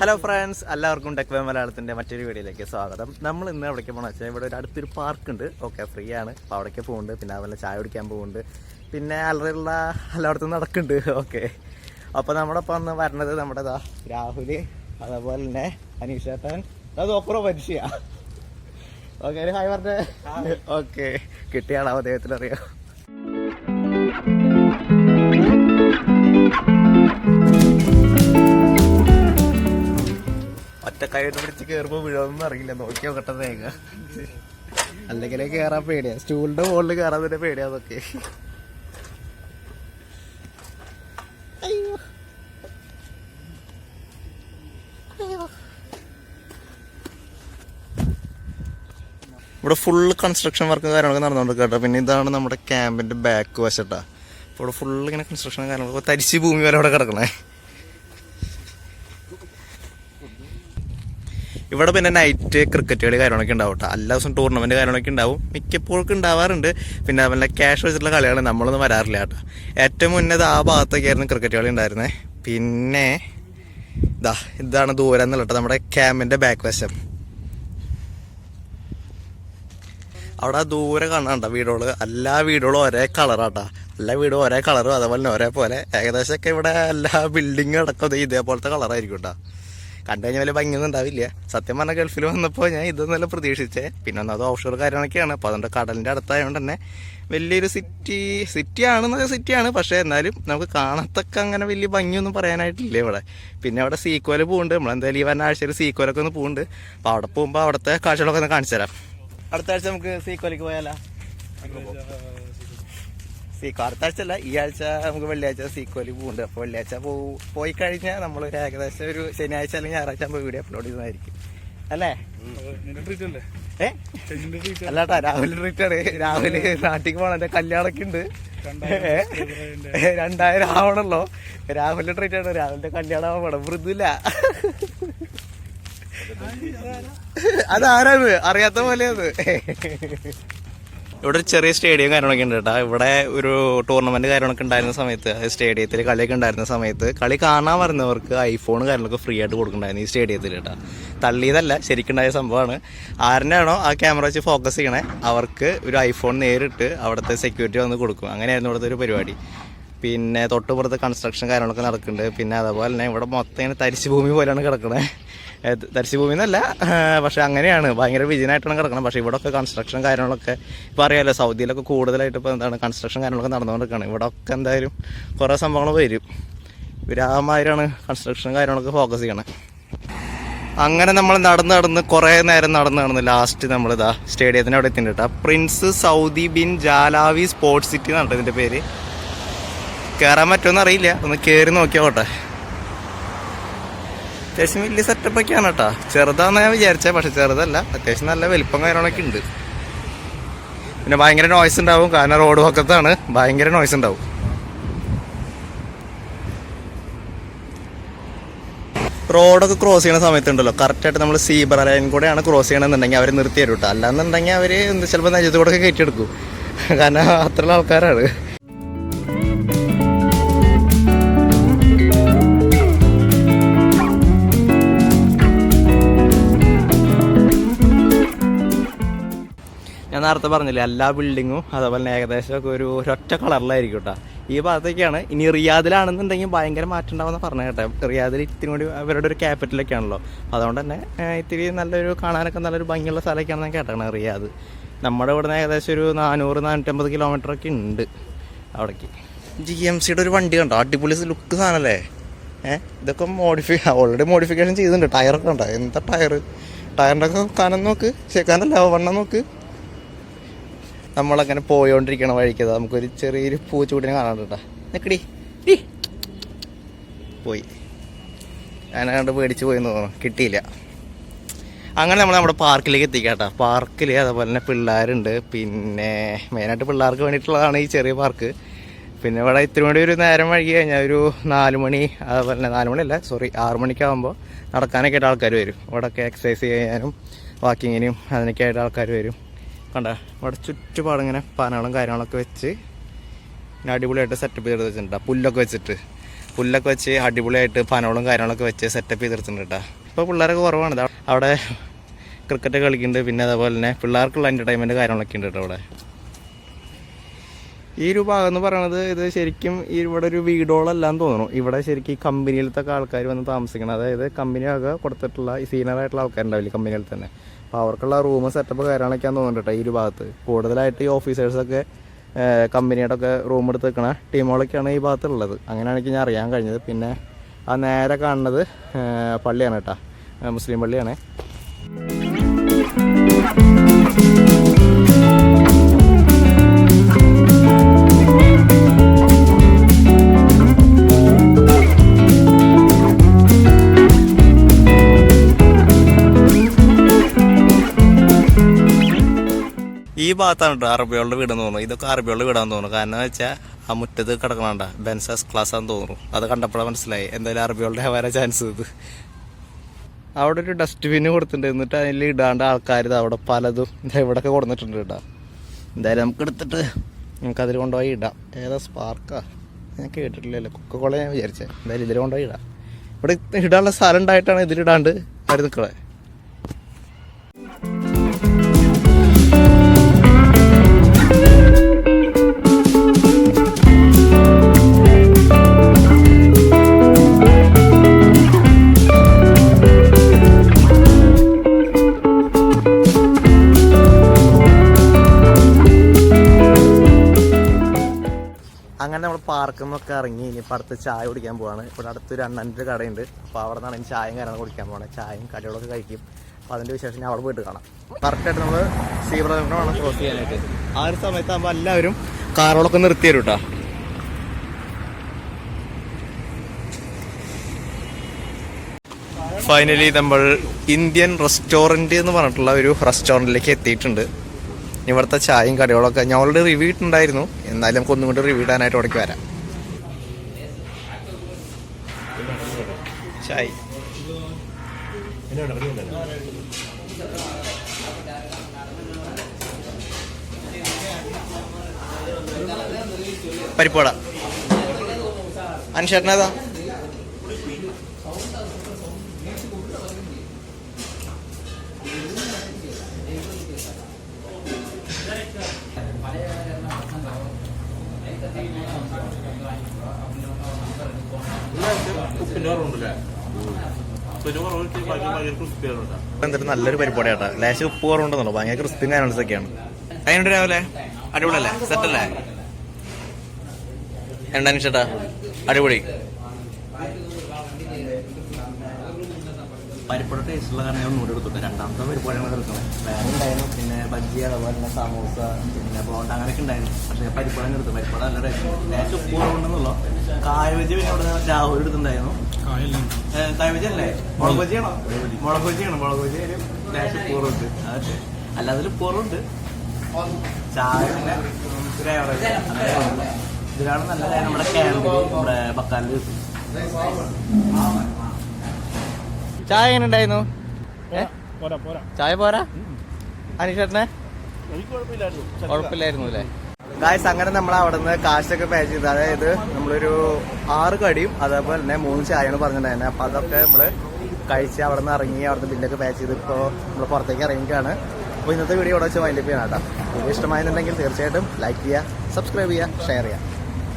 Hello friends എല്ലാവർക്കും ടെക്വേ മലയാളത്തിന്റെ മറ്റൊരു വീഡിയോയിലേക്ക് സ്വാഗതം. നമ്മൾ ഇന്ന് എവിടേക്ക് പോകണം വെച്ചാൽ ഇവിടെ ഒരു അടുത്തൊരു പാർക്കുണ്ട്. ഓക്കെ ഫ്രീ ആണ്. അപ്പോൾ അവിടേക്ക് പോകുന്നുണ്ട് പിന്നെ അതുപോലെ ചായ കുടിക്കാൻ പോകുന്നുണ്ട് പിന്നെ അലറിയുള്ള എല്ലായിടത്തും നടക്കുന്നുണ്ട്. ഓക്കെ അപ്പോൾ നമ്മുടെ ഒപ്പം ഒന്ന് വരണത് നമ്മുടെ ഇതാ രാഹുൽ അതേപോലെ തന്നെ അനീഷ് ചേട്ടൻ അത് ഒപ്പുറം മനുഷ്യ ഓക്കെ ഒരു ഹായ് പറഞ്ഞേ. ഓക്കെ കിട്ടിയാണോ ആളാവും അദ്ദേഹത്തിന് അറിയാം ഒറ്റ കൈയിട്ട് പിടിച്ച് കയറുമ്പോ വീഴൊന്നും അറിയില്ല. നോക്കി നോക്കട്ടെ തേങ്ങ അല്ലെങ്കിൽ കേറാൻ പേടിയാ. സ്റ്റൂളിന്റെ മുകളിൽ കേറാൻ തന്നെ പേടിയാ അതൊക്കെ. അയ്യോ. ഇവിടെ ഫുള്ള് കൺസ്ട്രക്ഷൻ വർക്കും കാര്യങ്ങളൊക്കെ നടന്നുകൊണ്ട് കേട്ടോ. പിന്നെ ഇതാണ് നമ്മുടെ ക്യാമ്പിന്റെ ബാക്ക് വശട്ടാ അപ്പോൾ ഇവിടെ ഫുള്ള് ഇങ്ങനെ കൺസ്ട്രക്ഷൻ കാര്യങ്ങളൊക്കെ തരിശ് ഭൂമി വരെ അവിടെ കിടക്കണേ. ഇവിടെ പിന്നെ നൈറ്റ് ക്രിക്കറ്റ് കളി കാര്യങ്ങളൊക്കെ ഉണ്ടാവും കേട്ടോ എല്ലാ ദിവസവും ടൂർണമെന്റ് കാര്യങ്ങളൊക്കെ ഉണ്ടാവും. മിക്കപ്പോഴും ഉണ്ടാവാറുണ്ട്. പിന്നെ അതുപോലെ ക്യാഷ് വെച്ചിട്ടുള്ള കളിയാണ് നമ്മളൊന്നും വരാറില്ല കേട്ടോ ഏറ്റവും മുന്നേ ആ ഭാഗത്തൊക്കെയായിരുന്നു ക്രിക്കറ്റ് കളി ഉണ്ടായിരുന്നത് പിന്നെ ഇതാ ഇതാണ് ദൂരം എന്നുള്ള കേട്ടോ നമ്മുടെ ക്യാമ്പിന്റെ ബാക്ക് വശം. അവിടെ ദൂരെ കാണാണ്ട വീടുകൾ എല്ലാ വീടുകളും ഒരേ കളറാട്ടാ എല്ലാ വീടും ഒരേ കളറും അതേപോലെ തന്നെ ഒരേപോലെ. ഏകദേശമൊക്കെ ഇവിടെ എല്ലാ ബിൽഡിങ്ങും അടക്കം ഇതേപോലത്തെ കളറായിരിക്കും കേട്ടോ കണ്ടു കഴിഞ്ഞാൽ വലിയ ഭംഗിയൊന്നും ഉണ്ടാവില്ല. സത്യം പറഞ്ഞാൽ ഗൾഫിൽ വന്നപ്പോൾ ഞാൻ ഇതൊന്നല്ല പ്രതീക്ഷിച്ചേ. പിന്നെ ഒന്നത് ഓഫ്ഷോർ കാര്യങ്ങളൊക്കെയാണ്. അപ്പോൾ അതുകൊണ്ട് കടലിന്റെ അടുത്തായതുകൊണ്ട് തന്നെ വലിയൊരു സിറ്റി സിറ്റി ആണെന്ന് സിറ്റിയാണ് പക്ഷേ എന്നാലും നമുക്ക് കാണത്തക്ക അങ്ങനെ വലിയ ഭംഗിയൊന്നും പറയാനായിട്ടില്ല ഇവിടെ. പിന്നെ അവിടെ സീക്കോല പോകുന്നുണ്ട് നമ്മളെന്തായാലും ഈ വരുന്ന ആഴ്ചയിൽ സീക്കോലൊക്കെ ഒന്ന് പോകുന്നുണ്ട് അപ്പോൾ അവിടെ പോകുമ്പോൾ അവിടുത്തെ കാഴ്ചകളൊക്കെ ഒന്ന് കാണിച്ചു തരാം. അടുത്ത ആഴ്ച നമുക്ക് സീക്കോലേക്ക് പോയാലോ? സീക്കോ അടുത്ത ആഴ്ച അല്ല ഈ ആഴ്ച നമുക്ക് വെള്ളിയാഴ്ച സീക്കോലി പോകുന്നുണ്ട് അപ്പോൾ വെള്ളിയാഴ്ച പോ പോയി കഴിഞ്ഞാൽ നമ്മൾ ഏകദേശം ഒരു ശനിയാഴ്ച അല്ലെങ്കിൽ ഞായറാഴ്ച പോയി വീഡിയോ അപ്ലോഡ് ചെയ്യുന്നതായിരിക്കും. അല്ലേ? ഏ? അല്ലാട്ടാ രാവിലെ ട്രീറ്റ് രാവിലെ നാട്ടിക്ക് പോകണം എന്റെ കല്യാണമൊക്കെ ഉണ്ട്? രണ്ടായിരം ആവണല്ലോ. രാഹുലിന്റെ ട്രീറ്റാണ് രാഹുലിന്റെ കല്യാണം ആവണം. മൃദുല അതാരാണ്? അറിയാത്ത പോലെയത് ഇവിടെ ഒരു ചെറിയ സ്റ്റേഡിയം കാര്യങ്ങളൊക്കെ ഉണ്ട് കേട്ടോ. ഇവിടെ ഒരു ടൂർണമെന്റ് കാര്യങ്ങളൊക്കെ ഉണ്ടായിരുന്ന സമയത്ത് സ്റ്റേഡിയത്തിൽ കളിയൊക്കെ ഉണ്ടായിരുന്ന സമയത്ത് കളി കാണാൻ വരുന്നവർക്ക് ഐഫോൺ കാര്യങ്ങളൊക്കെ ഫ്രീ ആയിട്ട് കൊടുക്കുന്നുണ്ടായിരുന്നു ഈ സ്റ്റേഡിയത്തിൽ കേട്ടോ. തള്ളിയതല്ല ശരിക്കുണ്ടായ സംഭവമാണ്. ആരിനാണോ ആ ക്യാമറ വെച്ച് ഫോക്കസ് ചെയ്യണേ അവർക്ക് ഒരു ഐഫോൺ നേരിട്ട് അവിടുത്തെ സെക്യൂരിറ്റി വന്ന് കൊടുക്കും. അങ്ങനെയായിരുന്നു ഇവിടുത്തെ ഒരു പരിപാടി. പിന്നെ തൊട്ടുപുറത്ത് കൺസ്ട്രക്ഷൻ കാര്യങ്ങളൊക്കെ നടക്കുന്നുണ്ട്. പിന്നെ അതേപോലെ തന്നെ ഇവിടെ മൊത്തം ഇങ്ങനെ ഭൂമി പോലെയാണ് കിടക്കണേ. ഏത് തരിശ് ഭൂമി എന്നല്ല പക്ഷെ അങ്ങനെയാണ്. ഭയങ്കര വിജയനായിട്ടാണ് കിടക്കണം പക്ഷേ ഇവിടെ ഒക്കെ കൺസ്ട്രക്ഷൻ കാര്യങ്ങളൊക്കെ ഇപ്പോൾ അറിയാലോ സൗദിയിലൊക്കെ കൂടുതലായിട്ട് ഇപ്പോൾ എന്താണ് കൺസ്ട്രക്ഷൻ കാര്യങ്ങളൊക്കെ നടന്നുകൊണ്ടിരിക്കുകയാണ് ഇവിടെ ഒക്കെ എന്തായാലും കുറേ സംഭവങ്ങൾ വരും. ഇവർ കൺസ്ട്രക്ഷൻ കാര്യങ്ങളൊക്കെ ഫോക്കസ് ചെയ്യണേ. അങ്ങനെ നമ്മൾ നടന്ന് നടന്ന് കുറേ നേരം നടന്ന് നടന്ന് ലാസ്റ്റ് നമ്മൾ നമ്മളിതാ സ്റ്റേഡിയത്തിന് അവിടെ എത്തിയിട്ടുണ്ട് prince Saud bin Jalawi sports city എന്നാണ് ഇതിന്റെ പേര്. കയറാൻ പറ്റുമെന്ന് അറിയില്ല. ഒന്ന് കയറി നോക്കിയോട്ടെ അത്യാവശ്യം വലിയ സെറ്റപ്പൊക്കെയാണ് കേട്ടോ ചെറുതാന്ന് ഞാൻ വിചാരിച്ചത് പക്ഷെ ചെറുതല്ല. അത്യാവശ്യം നല്ല വലിപ്പം കാര്യങ്ങളൊക്കെ ഉണ്ട്. പിന്നെ ഭയങ്കര നോയ്സ് ഉണ്ടാവും. കാരണം റോഡ് പക്കത്താണ് ഭയങ്കര നോയ്സ് ഉണ്ടാവും. റോഡൊക്കെ ക്രോസ് ചെയ്യുന്ന സമയത്തുണ്ടല്ലോ. കറക്റ്റായിട്ട് നമ്മൾ സീബ്ര ലൈൻ കൂടെയാണ് ക്രോസ് ചെയ്യണമെന്നുണ്ടെങ്കിൽ അവർ നിർത്തി തരും കേട്ടോ അല്ലാന്നുണ്ടെങ്കിൽ അവർ എന്ത് ചിലപ്പോൾ നെജത്ത് കൂടെ ഒക്കെ കയറ്റിയെടുക്കും. കാരണം അത്രയുള്ള ആൾക്കാരാണ്. നേരത്തെ പറഞ്ഞില്ലേ എല്ലാ ബിൽഡിങ്ങും അതേപോലെ തന്നെ ഏകദേശം ഒക്കെ ഒരു ഒരൊറ്റ കളറിലായിരിക്കും കേട്ടോ ഈ ഭാഗത്തേക്കാണ്. ഇനി റിയാദിലാണെന്നുണ്ടെങ്കിൽ ഭയങ്കര മാറ്റം ഉണ്ടാവുമെന്ന് പറഞ്ഞു കേട്ടോ. റിയാദിൽ ഇത്തിരി കൂടി അവരുടെ ഒരു ക്യാപിറ്റലൊക്കെ ആണല്ലോ അതുകൊണ്ട് തന്നെ ഇത്തിരി നല്ലൊരു കാണാനൊക്കെ നല്ലൊരു ഭംഗിയുള്ള സ്ഥലമൊക്കെയാണെന്ന് കേട്ടാണ് റിയാദ്. നമ്മുടെ ഇവിടുന്ന് ഏകദേശം ഒരു നാനൂറ് നാനൂറ്റമ്പത് കിലോമീറ്റർ ഒക്കെ ഉണ്ട് അവിടേക്ക്. ജി എം സിയുടെ ഒരു വണ്ടി കണ്ടോ? അടിപൊളി ലുക്ക് സാധനമല്ലേ ഏഹ് ഇതൊക്കെ മോഡിഫൈ ഓൾറെഡി മോഡിഫിക്കേഷൻ ചെയ്തിട്ടുണ്ട്. ടയറൊക്കെ ഉണ്ടോ എന്താ ടയർ ടയറിന്റെ ഒക്കെ കനം നോക്ക്. ചേക്കാനല്ല വണ്ണം നോക്ക്. നമ്മളങ്ങനെ പോയോണ്ടിരിക്കണ വഴിക്ക് നമുക്കൊരു ചെറിയൊരു പൂച്ചൂട്ടിനെ കാണാൻ കേട്ടാ നിക്കടി. പോയി. ഞാനങ്ങോട്ട് പേടിച്ച് പോയി തോന്നുന്നു. കിട്ടിയില്ല. അങ്ങനെ നമ്മൾ നമ്മുടെ പാർക്കിലേക്ക് എത്തിക്കാട്ടാ പാർക്കിൽ അതേപോലെ തന്നെ പിള്ളേരുണ്ട്. പിന്നെ മെയിനായിട്ട് പിള്ളേർക്ക് വേണ്ടിയിട്ടുള്ളതാണ് ഈ ചെറിയ പാർക്ക്. പിന്നെ ഇവിടെ ഇത്തിരി മണി ഒരു നേരം വഴുകി കഴിഞ്ഞാൽ ഒരു നാല് മണി അതുപോലെ തന്നെ നാല് മണിയല്ല സോറി ആറ് മണിക്കാകുമ്പോൾ നടക്കാനൊക്കെ ആയിട്ട് ആൾക്കാർ വരും. ഇവിടെയൊക്കെ എക്സസൈസ് ചെയ്യാനും വാക്കിങ്ങിനും അതിനൊക്കെ ആയിട്ട് ആൾക്കാർ വരും. കണ്ട? ഇവിടെ ചുറ്റുപാട് ഇങ്ങനെ പനകളും കാര്യങ്ങളൊക്കെ വെച്ച് പിന്നെ അടിപൊളിയായിട്ട് സെറ്റപ്പ് ചെയ്ത് വെച്ചിട്ടുണ്ട് പുല്ലൊക്കെ വെച്ചിട്ട്. പുല്ലൊക്കെ വെച്ച് അടിപൊളിയായിട്ട് പാനകളും കാര്യങ്ങളൊക്കെ വെച്ച് സെറ്റപ്പ് ചെയ്തെടുത്തിട്ടുണ്ട് കേട്ടോ ഇപ്പോൾ പിള്ളേരൊക്കെ കുറവാണ്. അവിടെ ക്രിക്കറ്റ് കളിക്കുന്നുണ്ട്. പിന്നെ അതേപോലെ തന്നെ പിള്ളേർക്കുള്ള എന്റർടൈൻമെന്റ് കാര്യങ്ങളൊക്കെ ഉണ്ട് കേട്ടോ അവിടെ. ഈ ഒരു ഭാഗം എന്ന് പറയണത് ഇത് ശരിക്കും ഇവിടെ ഒരു വീടോളല്ലാന്ന് തോന്നുന്നു. ഇവിടെ ശരിക്കും ഈ കമ്പനിയിലത്തെ ആൾക്കാർ വന്ന് താമസിക്കണം അതായത് കമ്പനി ആകെ കൊടുത്തിട്ടുള്ള ഈ സീനിയർ ആയിട്ടുള്ള ആൾക്കാരുണ്ടാവില്ല കമ്പനിയിൽ തന്നെ. അപ്പോൾ അവർക്കുള്ള റൂം സെറ്റപ്പ് കാര്യങ്ങളൊക്കെയാന്ന് തോന്നുന്നുണ്ട് കേട്ടോ ഈ ഒരു ഭാഗത്ത്. കൂടുതലായിട്ട് ഈ ഓഫീസേഴ്സൊക്കെ കമ്പനിയുടെ ഒക്കെ റൂം എടുത്ത് വെക്കണ ടീമുകളൊക്കെയാണ് ഈ ഭാഗത്തുള്ളത്. അങ്ങനെയാണ് എനിക്ക് ഞാൻ അറിയാൻ കഴിഞ്ഞത്. പിന്നെ ആ നേരെ കാണുന്നത് പള്ളിയാണ് കേട്ടോ മുസ്ലിം പള്ളിയാണ്. ഭാഗത്താണ് കേട്ടോ അറബികളുടെ വീടെന്ന് തോന്നുന്നു. ഇതൊക്കെ അറബികളുടെ വീടാന്ന് തോന്നുന്നു. കാരണം എന്ന് വെച്ചാൽ ആ മുറ്റത്ത് കിടക്കണണ്ട. ബെൻസസ് ക്ലാസ് ആണെന്ന് തോന്നുന്നു. അത് കണ്ടപ്പോഴാണ് മനസ്സിലായി. എന്തായാലും അറബികളുടെ വരാൻ ചാൻസ് ഇത്. അവിടെ ഒരു ഡസ്റ്റ്ബിൻ കൊടുത്തിട്ടുണ്ട്. എന്നിട്ട് അതിൽ ഇടാണ്ട് ആൾക്കാർ ഇത് അവിടെ പലതും ഇവിടെയൊക്കെ കൊടുത്തിട്ടുണ്ട് കേട്ടോ. എന്തായാലും നമുക്ക് എടുത്തിട്ട് നമുക്ക് അതിൽ കൊണ്ടുപോയി ഇടാം. ഏതാ സ്പാർക്കാ ഞാൻ കേട്ടിട്ടില്ലല്ലോ. കൊക്കക്കോള ഞാൻ വിചാരിച്ചേ. എന്തായാലും ഇതിൽ കൊണ്ടുപോയി ഇടാം. ഇവിടെ ഇടാനുള്ള സ്ഥലം ഉണ്ടായിട്ടാണ് ഇതിലിടാണ്ട് അവർ നിൽക്കണേ പാർക്കിൽ ഇറങ്ങി ഇനി ഇപ്പം അടുത്ത് ചായ കുടിക്കാൻ പോവാണ്. ഇവിടെ അടുത്തൊരു അണ്ണന്റെ കടയുണ്ട്. അപ്പോൾ അവിടെ നിന്നാണ് ചായയും കാര്യങ്ങളും കുടിക്കാൻ പോകണം ചായയും കടികളൊക്കെ കഴിക്കും. അപ്പോൾ അതിന്റെ വിശേഷം ഞാൻ അവിടെ പോയിട്ട് കാണാം. കറക്റ്റായിട്ട് നമ്മൾ സീബ്രമാണ് ക്രോസ് ചെയ്യാനായിട്ട്. ആ ഒരു സമയത്താകുമ്പോൾ എല്ലാവരും കാറുകളൊക്കെ നിർത്തി തരും കേട്ടോ ഫൈനലി നമ്മൾ ഇന്ത്യൻ റെസ്റ്റോറന്റ് എന്ന് പറഞ്ഞിട്ടുള്ള ഒരു റെസ്റ്റോറന്റിലേക്ക് എത്തിയിട്ടുണ്ട്. ഇവിടുത്തെ ചായയും കടികളൊക്കെ ഞാൻ ഓൾറെഡി റിവ്യൂ ഇട്ടുണ്ടായിരുന്നു എന്നാലും നമുക്ക് ഒന്നും കൂടി റിവ്യൂ ഇടാനായിട്ട് ഇവിടേക്ക് വരാം. ചായ പരിപ്പോട. അനുഷേട്ടനേതാ ഉപ്പിന്റെ കുറവുണ്ടല്ലേ എന്നിട്ട് നല്ലൊരു പരിപാടി കേട്ടോ ലേശം ഉപ്പ് കുറവുണ്ടെന്നുള്ളൂ ഭയങ്കര ക്രിസ്ത്യൻ ചാനൽസ് ഒക്കെയാണ് അതിനുണ്ട് രാവിലെ? അടിപൊളിയല്ലേ? സെറ്റല്ലേ എന്താ ചേട്ടാ അടിപൊളി. പരിപ്പോടെ ടേസ്റ്റുള്ള കാരണം ഞാൻ നൂറ് എടുത്തു രണ്ടാമത്തെ പരിപാടിയാണ് എടുക്കുന്നത് വേറെ ഉണ്ടായിരുന്നു. പിന്നെ ബജ്ജി അതുപോലെ തന്നെ സമൂസ പിന്നെ ബോണ്ട അങ്ങനെയൊക്കെ ഉണ്ടായിരുന്നു. പക്ഷേ തന്നെ എടുത്തു. പരിപ്പുഴ നല്ല ടേസ്റ്റ് ഉപ്പ് കുറവുണ്ടെന്നുള്ളൂ. കായ ബജ്ജി പിന്നെ അവിടെ രാഹുൽ എടുത്തിട്ടുണ്ടായിരുന്നു. ഏ, കായ ബജ്ജി അല്ലേ? മുളക് ബജ്ജിയാണോ മുളക് ബജ്ജിയാണ് മുളക് ബജ്ജി ടേസ്റ്റ് ലേശം ഉപ്പുറവുണ്ട് അതെ അല്ലാതെ ചായ പിന്നെ ഒരു average. അങ്ങനെ ഇതിലാണ് നല്ല നമ്മുടെ ക്യാമ്പിൽ നമ്മുടെ ബക്കാലിൽ കിട്ടും. ചായ എങ്ങനെ ഉണ്ടായിരുന്നു? ചായ പോരാ? അനീഷേട്ടനെ? കുഴപ്പമില്ലായിരുന്നു. അല്ലേ? ഗായ്സ് അങ്ങനെ നമ്മൾ അവിടെ നിന്ന് കാശൊക്കെ പേ ചെയ്ത് അതായത് നമ്മളൊരു ആറ് കടിയും അതേപോലെ തന്നെ മൂന്ന് ചായയാണ് പറഞ്ഞിട്ടുണ്ടായിരുന്നത് അപ്പൊ അതൊക്കെ നമ്മൾ കഴിച്ച് അവിടെ നിന്ന് ഇറങ്ങി അവിടുന്ന് ബില്ലൊക്കെ പേ ചെയ്ത് ഇപ്പോൾ നമ്മൾ പുറത്തേക്ക് ഇറങ്ങിക്കാണ് അപ്പോൾ ഇന്നത്തെ വീഡിയോ ഇവിടെ വെച്ച് വൈൻഡപ്പ് ചെയ്യണം കേട്ടോ. വീഡിയോ ഇഷ്ടമായെന്നുണ്ടെങ്കിൽ തീർച്ചയായിട്ടും ലൈക്ക് ചെയ്യുക സബ്സ്ക്രൈബ് ചെയ്യുക ഷെയർ ചെയ്യുക.